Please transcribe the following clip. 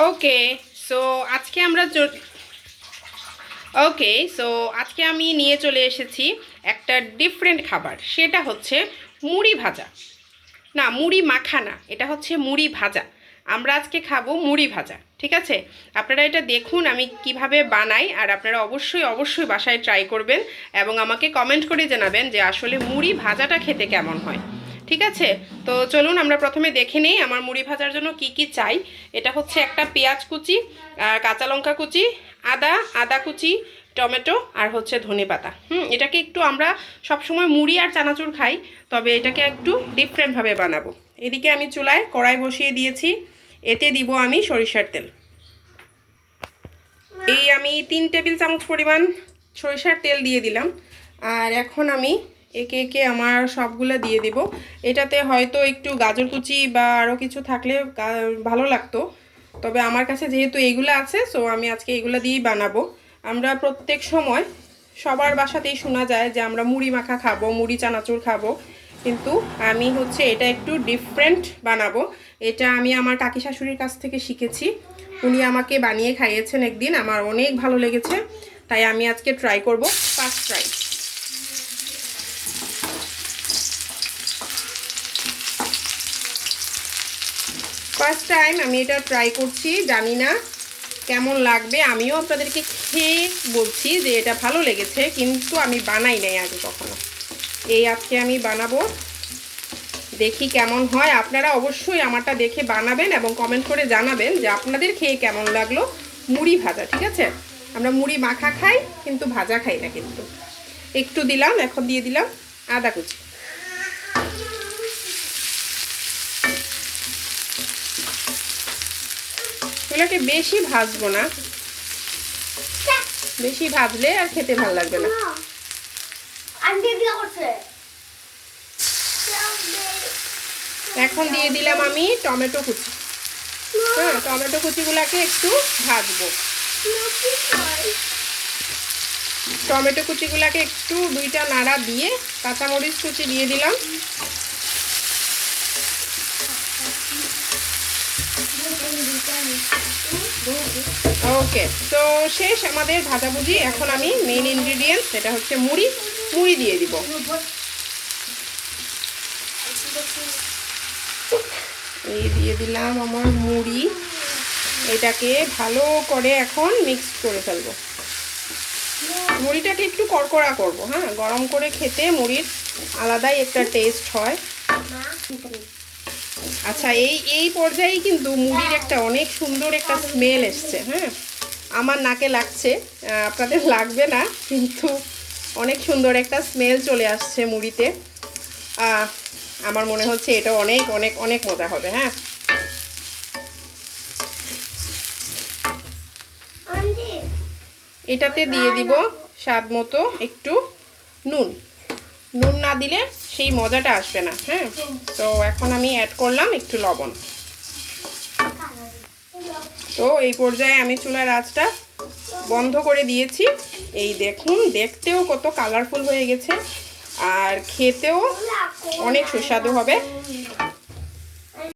Okay so আজকে আমরা okay so আজকে আমি নিয়ে চলে এসেছি একটা ডিফারেন্ট খাবার, সেটা হচ্ছে মুড়ি ভাজা। না, মুড়ি মাখা না এটা হচ্ছে মুড়ি ভাজা। আমরা আজকে খাব মুড়ি ভাজা, ঠিক আছে? আপনারা এটা দেখুন আমি কীভাবে বানাই, আর আপনারা অবশ্যই অবশ্যই বাসায় ট্রাই করবেন এবং আমাকে কমেন্ট করে জানাবেন যে আসলে মুড়ি ভাজাটা খেতে কেমন হয়। ঠিক আছে? তো চলুন আমরা প্রথমে দেখে নিই আমার মুড়ি ভাজার জন্য কি কি চাই। এটা হচ্ছে একটা পেঁয়াজ কুচি, আর কাঁচা লঙ্কা কুচি, আদা আদা কুচি, টমেটো, আর হচ্ছে ধনে পাতা। হুম, এটাকে একটু আমরা সবসময় মুড়ি আর চানাচুর খাই, তবে এটাকে একটু ডিফারেন্টভাবে বানাবো। এদিকে আমি চুলায় কড়াই বসিয়ে দিয়েছি, এতে দিব আমি সরিষার তেল। এই আমি তিন টেবিল চামচ পরিমাণ সরিষার তেল দিয়ে দিলাম, আর এখন আমি একে একে আমার সবগুলো দিয়ে দিব। এটাতে হয়তো একটু গাজর কুচি বা আরও কিছু থাকলে ভালো লাগতো। তবে আমার কাছে যেহেতু এইগুলো আছে সো আমি আজকে এগুলো দিয়েই বানাবো। আমরা প্রত্যেক সময় সবার বাসাতেই শোনা যায় যে আমরা মুড়ি মাখা খাব, মুড়ি চানাচুর খাব। কিন্তু আমি হচ্ছে এটা একটু ডিফারেন্ট বানাবো। এটা আমি আমার কাকি শাশুড়ির কাছ থেকে শিখেছি। উনি আমাকে বানিয়ে খাইয়েছেন একদিন, আমার অনেক ভালো লেগেছে। তাই আমি আজকে ট্রাই করব ফার্স্ট ট্রাই ফার্স্ট টাইম আমি এটা ট্রাই করছি, জানি না কেমন লাগবে। আমিও আপনাদেরকে খেয়ে বলছি যে এটা ভালো লেগেছে, কিন্তু আমি বানাই নাই আগে কখনো। এই আজকে আমি বানাবো। দেখি কেমন হয়। আপনারা অবশ্যই আমারটা দেখে বানাবেন এবং কমেন্ট করে জানাবেন যে আপনাদের খেয়ে কেমন লাগল। মুড়ি ভাজা, ঠিক আছে? আমরা মুড়ি মাখা খাই, কিন্তু ভাজা খাই না কিন্তু। একটু দিলাম, এখন দিয়ে দিলাম আদা কুচি। এগুলোকে বেশি ভাজবো না। বেশি ভাজলে আর খেতে ভালো লাগবে না। এখন দিয়ে দিলাম আমি টমেটো কুচি। হ্যাঁ টমেটো কুচিগুলোকে একটু ভাজবো। টমেটো কুচিগুলোকে একটু দুইটা নাড়া দিয়ে কাঁচামরিচ কুচি দিয়ে দিলাম। ওকে, তো শেষ আমাদের ভাজাভুজি। এখন আমি মেইন ইনগ্রিডিয়েন্ট সেটা হচ্ছে মুড়ি। মুড়ি দিয়ে দিব। এই দিয়ে দিলাম আমার মুড়ি। এটাকে ভালো করে এখন মিক্স করে ফেলব। মুড়িটাকে একটু কড়কড়া করব হ্যাঁ? গরম করে খেতে মুড়ির আলাদাই একটা টেস্ট হয়। আচ্ছা এই এই পর্যায়েই কিন্তু মুড়ির একটা অনেক সুন্দর একটা স্মেল এসছে হ্যাঁ? আমার নাকে লাগছে আপনাদের লাগবে না, কিন্তু অনেক সুন্দর একটা স্মেল চলে আসছে মুড়িতে। আমার মনে হচ্ছে এটা অনেক অনেক অনেক মজা হবে হ্যাঁ? এটাতে দিয়ে দিব স্বাদ মতো একটু নুন। নুন না দিলে সেই মজাটা আসবে না হ্যাঁ? তো এখন আমি অ্যাড করলাম একটু লবণ। তো এই পর্যায়ে আমি চুলার আঁচটা বন্ধ করে দিয়েছি। এই দেখুন, দেখতেও কত কালারফুল হয়ে গেছে। আর খেতেও অনেক সুস্বাদু হবে।